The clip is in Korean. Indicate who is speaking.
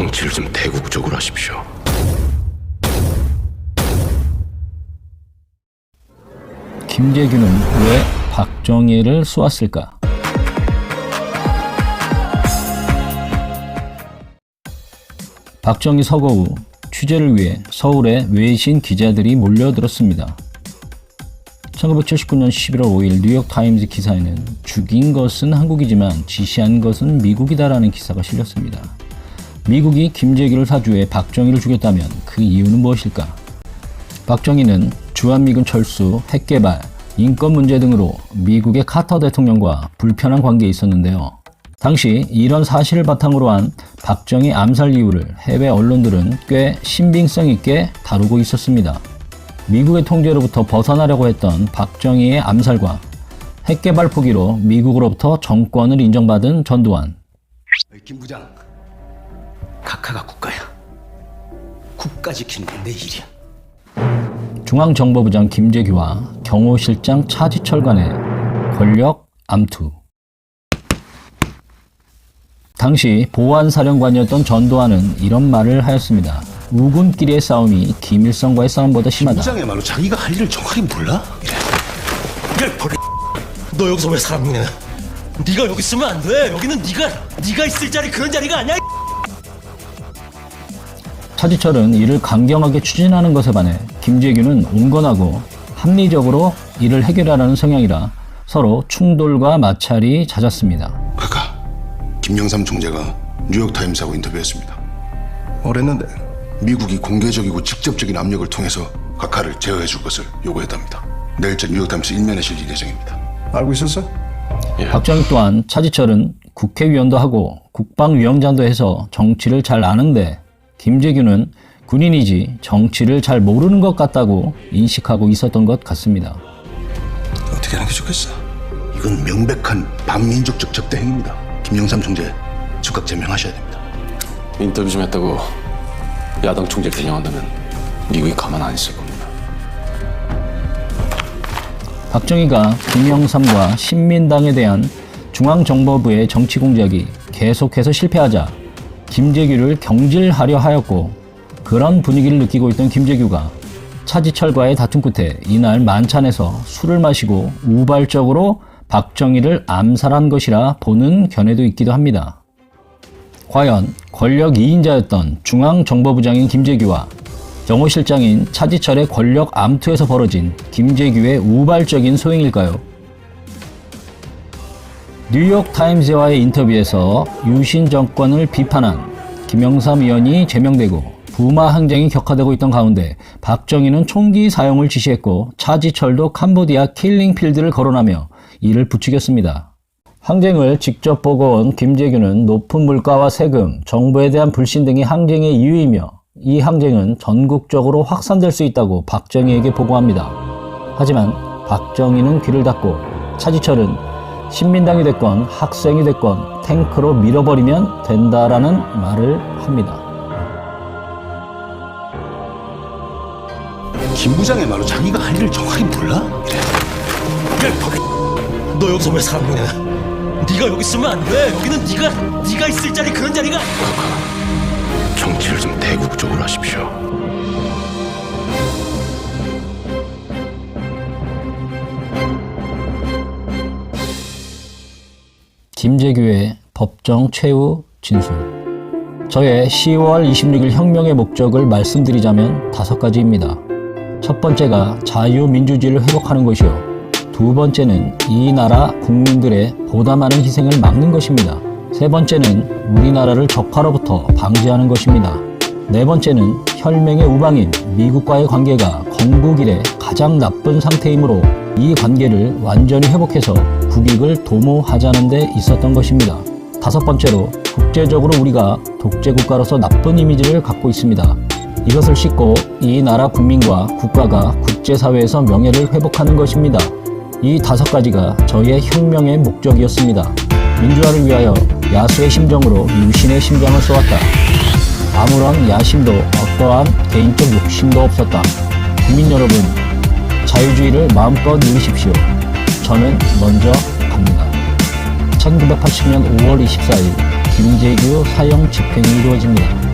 Speaker 1: 정치를 좀 대국적으로 하십시오.
Speaker 2: 김재규는 왜 박정희를 쏘았을까? 박정희 서거 후 취재를 위해 서울에 외신 기자들이 몰려들었습니다. 1979년 11월 5일 뉴욕타임즈 기사에는 죽인 것은 한국이지만 지시한 것은 미국이다라는 기사가 실렸습니다. 미국이 김재규를 사주해 박정희를 죽였다면 그 이유는 무엇일까? 박정희는 주한미군 철수, 핵개발, 인권 문제 등으로 미국의 카터 대통령과 불편한 관계에 있었는데요. 당시 이런 사실을 바탕으로 한 박정희 암살 이유를 해외 언론들은 꽤 신빙성 있게 다루고 있었습니다. 미국의 통제로부터 벗어나려고 했던 박정희의 암살과 핵개발 포기로 미국으로부터 정권을 인정받은 전두환.
Speaker 3: 김 부장, 각하가 국가야. 국가 지키는 게 내 일이야.
Speaker 2: 중앙정보부장 김재규와 경호실장 차지철 간의 권력 암투. 당시 보안사령관이었던 전두환은 이런 말을 하였습니다. 우군끼리의 싸움이 김일성과의 싸움보다 심하다.
Speaker 3: 부장이야말로 자기가 할 일을 정확히 몰라? 이래 버리. 너 여기서 왜 사람 흉내? 네가 여기 있으면 안 돼. 여기는 네가 네가 있을 자리 그런 자리가 아니야.
Speaker 2: 차지철은 이를 강경하게 추진하는 것에 반해 김재규는 온건하고 합리적으로 이를 해결하려는 성향이라 서로 충돌과 마찰이 잦았습니다.
Speaker 4: 각하, 김영삼 총재가 뉴욕타임스하고 인터뷰했습니다.
Speaker 3: 뭐랬는데?
Speaker 4: 미국이 공개적이고 직접적인 압력을 통해서 각하를 제어해 줄 것을 요구했답니다. 내일자 뉴욕타임스 일면에 실릴 예정입니다.
Speaker 3: 알고 있었어?
Speaker 2: 박정희 또한 차지철은 국회의원도 하고 국방위원장도 해서 정치를 잘 아는데 김재규는 군인이지 정치를 잘 모르는 것 같다고 인식하고 있었던 것 같습니다.
Speaker 4: 어떻게 하는 게 좋겠어? 이건 명백한 반민족적 적대 행위입니다. 김영삼 총재 즉각 제명하셔야 됩니다.
Speaker 1: 인터뷰 좀 했다고 야당 총재를 대령한다면 미국이 가만 안 있을 겁니다.
Speaker 2: 박정희가 김영삼과 신민당에 대한 중앙정보부의 정치 공작이 계속해서 실패하자 김재규를 경질하려 하였고 그런 분위기를 느끼고 있던 김재규가 차지철과의 다툼 끝에 이날 만찬에서 술을 마시고 우발적으로 박정희를 암살한 것이라 보는 견해도 있기도 합니다. 과연 권력 2인자였던 중앙정보부장인 김재규와 경호실장인 차지철의 권력 암투에서 벌어진 김재규의 우발적인 소행일까요? 뉴욕타임즈와의 인터뷰에서 유신 정권을 비판한 김영삼 의원이 제명되고 부마 항쟁이 격화되고 있던 가운데 박정희는 총기 사용을 지시했고 차지철도 캄보디아 킬링필드를 거론하며 이를 부추겼습니다. 항쟁을 직접 보고 온 김재규는 높은 물가와 세금, 정부에 대한 불신 등이 항쟁의 이유이며 이 항쟁은 전국적으로 확산될 수 있다고 박정희에게 보고합니다. 하지만 박정희는 귀를 닫고 차지철은 신민당이 됐건 학생이 됐건 탱크로 밀어버리면 된다라는 말을 합니다.
Speaker 3: 김 부장이야말로 자기가 할 일을 정확히 몰라? 너 여기서 왜 사람 흉내? 네가 여기 있으면 안 돼. 여기는 네가 네가 있을 자리 그런 자리가.
Speaker 1: 정치를 좀 대국적으로 하십시오.
Speaker 2: 김재규의 법정 최후 진술. 저의 10월 26일 혁명의 목적을 말씀드리자면 다섯 가지입니다. 첫 번째가 자유민주주의를 회복하는 것이요. 두 번째는 이 나라 국민들의 보다 많은 희생을 막는 것입니다. 세 번째는 우리나라를 적화로부터 방지하는 것입니다. 네 번째는 혈맹의 우방인 미국과의 관계가 건국 이래 가장 나쁜 상태이므로 이 관계를 완전히 회복해서 국익을 도모하자는 데 있었던 것입니다. 다섯 번째로 국제적으로 우리가 독재 국가로서 나쁜 이미지를 갖고 있습니다. 이것을 씻고 이 나라 국민과 국가가 국제사회에서 명예를 회복하는 것입니다. 이 다섯 가지가 저의 혁명의 목적이었습니다. 민주화를 위하여 야수의 심정으로 유신의 심장을 쏘았다. 아무런 야심도 어떠한 개인적 욕심도 없었다. 국민 여러분, 자유주의를 마음껏 누리십시오. 저는 먼저 갑니다. 1980년 5월 24일 김재규 사형 집행이 이루어집니다.